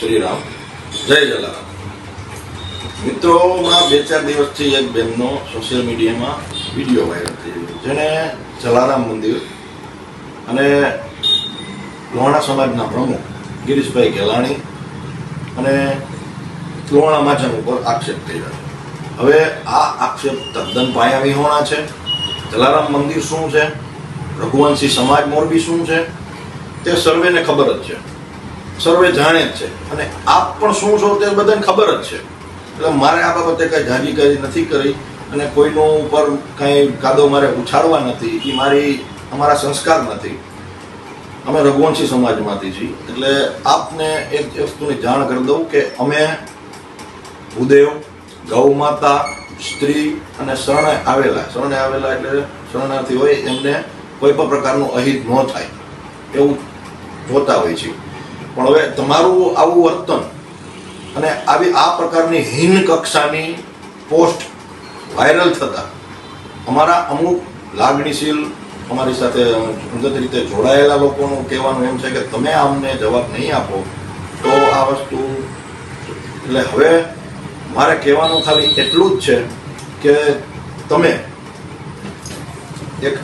શ્રી રામ જય જલારામ. મિત્રોમાં બે ચાર દિવસથી એક બેનનો સોશિયલ મીડિયામાં વીડિયો વાયરલ થઈ રહ્યો જેને જલારામ મંદિર અને લોહાણા સમાજના પ્રમુખ ગિરીશભાઈ ગેલાણી અને લોહાણા માજન ઉપર આક્ષેપ કર્યા છે. હવે આ આક્ષેપ તદ્દન પાયાવિહોણા છે. જલારામ મંદિર શું છે? રઘુવંશી સમાજ મોરબી શું છે? તે સર્વેને ખબર જ છે. સર્વે જાણે જ છે. અને આપ પણ શું છો તે બધાને ખબર જ છે. એટલે મારે આ બાબતે કઈ જાજી કરી, નથી કરી અને કોઈનું ઉપર કઈ કાદો મારે ઉછાળવા નથી. એ મારી, અમારા સંસ્કાર નથી. અમે રઘુવંશી સમાજમાંથી છીએ. એટલે આપને એક વસ્તુની જાણ કરી દઉં કે અમે ભૂદેવ ગૌ માતા સ્ત્રી અને શરણે આવેલા. શરણે આવેલા એટલે શરણાર્થી હોય એમને કોઈ પણ પ્રકારનું અહિત ન થાય. એવું જોતા હોય છે પણ હવે તમારું આવું વર્તન અને આવી આ પ્રકારની હીન કક્ષાની પોસ્ટ વાયરલ થતા અમારા અમુક લાગણીશીલ, અમારી સાથે અંગત રીતે જોડાયેલા લોકોનું કહેવાનું એમ છે કે તમે અમને જવાબ નહીં આપો, તો આ વસ્તુ એટલે હવે મારે કહેવાનું ખાલી એટલું જ છે કે તમે એક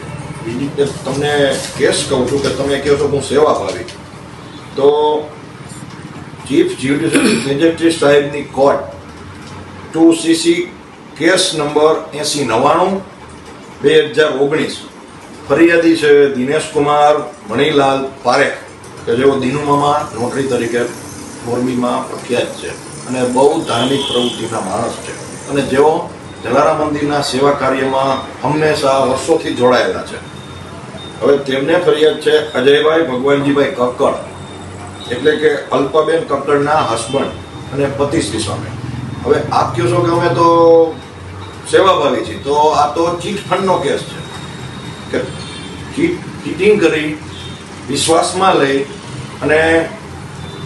બીજી તમને કેસ કહું છું કે તમે કહો છો હું સેવા ભાવી તો ચીફ જ્યુડિશિયલ મેજિસ્ટ્રેટ સાહેબની court two CC case number AC નવ્વાણું, બે હજાર ઓગણીસ. ફરિયાદી છે દિનેશ કુમાર મણિલાલ પારેખ, કે જેઓ દિનુમામાં નોટરી તરીકે મોરબીમાં પ્રખ્યાત છે અને બહુ ધાર્મિક પ્રવૃત્તિના માણસ છે. અને જેઓ જલારામ મંદિરના સેવા કાર્યમાં હંમેશા વર્ષોથી જોડાયેલા છે. હવે તેમને ફરિયાદ છે અજયભાઈ ભગવાનજીભાઈ કક્કડ. એટલે કે અલ્પાબેન કક્કડના હસબન્ડ અને પતિશ્રી સ્વામી. હવે આપ કહો છો કે અમે તો સેવાભાવી છીએ, તો આ તો ચીટ ફંડનો કેસ છે. કે ચીટ ચીટિંગ કરી, વિશ્વાસમાં લઈ અને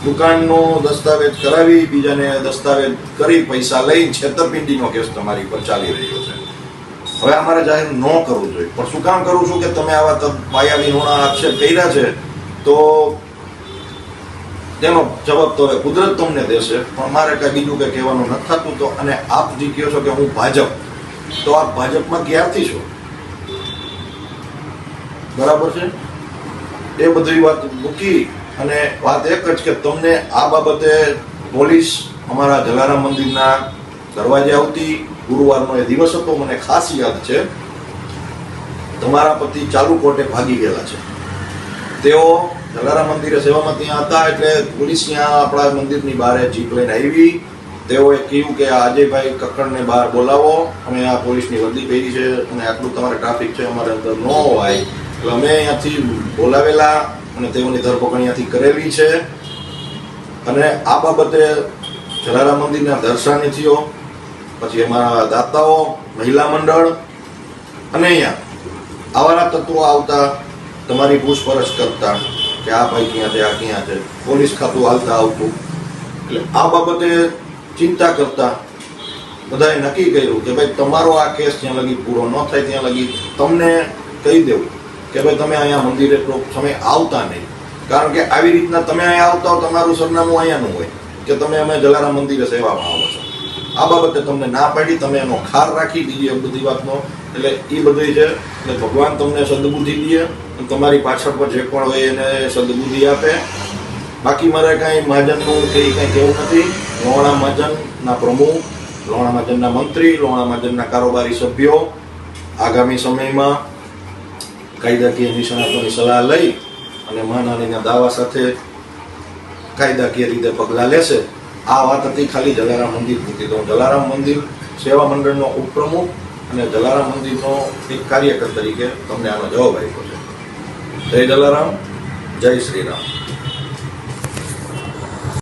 દુકાનનો દસ્તાવેજ કરાવી, બીજાને દસ્તાવેજ કરી પૈસા લઈ છેતરપિંડીનો કેસ તમારી પર ચાલી રહ્યો છે. હવે અમારે જાહેર ન કરવું જોઈએ. પણ શું કામ કરું છું કે તમે આવા પાયા વિહોણા આક્ષેપ કર્યા છે, તો તેનો જવાબ તો હવે કુદરત તમને દેશે, પણ મારે કઈ બીજું કઈ કહેવાનું નથી થતું તો, અને આપ જે કહો છો કે હું ભાજપ, તો આપ ભાજપમાં ક્યારથી છો? બરાબર છે? એ બધી વાત મૂકી, અને વાત એક જ કે તમને આ બાબતે પોલીસ અમારા જલારામ મંદિરના દરવાજે આવતી, ગુરુવારનો એ દિવસ હતો, મને ખાસ યાદ છે. તમારા પતિ ચાલુ કોર્ટે ભાગી ગયેલા છે. તેઓ જલારામ મંદિરે સેવામાં ત્યાં હતા એટલે પોલીસ ત્યાં આપણા મંદિરની બહાર જીપ લઈને આવી. તેઓએ કહ્યું કે આ અજયભાઈ કક્કડને બહાર બોલાવો. અમે આ પોલીસની વર્દી પહેરી છે અને આટલું તમારે ટ્રાફિક છે અમારે અંદર ન હોય. એટલે અમે અહીંયાથી બોલાવેલા અને તેઓની ધરપકડ અહીંયાથી કરેલી છે. અને આ બાબતે જલારામ મંદિરના દર્શનાર્થીઓ પછી અમારા દાતાઓ, મહિલા મંડળ અને અહીંયા આવાના તત્વો આવતા તમારી પૂછપરછ કરતા. કે આ ભાઈ ક્યાં છે, આ ક્યાં છે? પોલીસ ખાતું હાલતા આવતું. એટલે આ બાબતે ચિંતા કરતા બધાએ નક્કી કર્યું કે ભાઈ તમારો આ કેસ ત્યાં લગી પૂરો ન થાય, ત્યાં લગી તમને કહી દેવું કે ભાઈ તમે અહીંયા મંદિરે સમય આવતા નહીં. કારણ કે આવી રીતના તમે અહીંયા આવતા હો, તમારું સરનામું અહીંયાનું હોય કે તમે અમે જલારામ મંદિરે સેવામાં આવો છો. આ બાબતે તમને ના પાડી, તમે એનો ખાર રાખી દીધી એ બધી વાતનો. એટલે એ બધી છે. એટલે ભગવાન તમને સદબુદ્ધિ દે તમારી પાછળ પર જે પણ હોય એને સદબુદ્ધિ આપે. બાકી મારે કાંઈ મહાજનનું કે એ કાંઈ કહેવું નથી. લોણા મહાજનના પ્રમુખ, લોણા મહાજનના મંત્રી, લોણા મહાજનના કારોબારી સભ્યો આગામી સમયમાં કાયદાકીય નિષ્ણાતોની સલાહ લઈ અને મહાનાનીના દાવા સાથે કાયદાકીય રીતે પગલાં લેશે. આ વાત હતી ખાલી જલારામ મંદિર પૂરતી. તો જલારામ મંદિર સેવા મંડળનો ઉપપ્રમુખ અને જલારામ મંદિરનો એક કાર્યકર તરીકે તમને આનો જવાબ આપ્યો છે. જય જલારામ, જય શ્રી રામ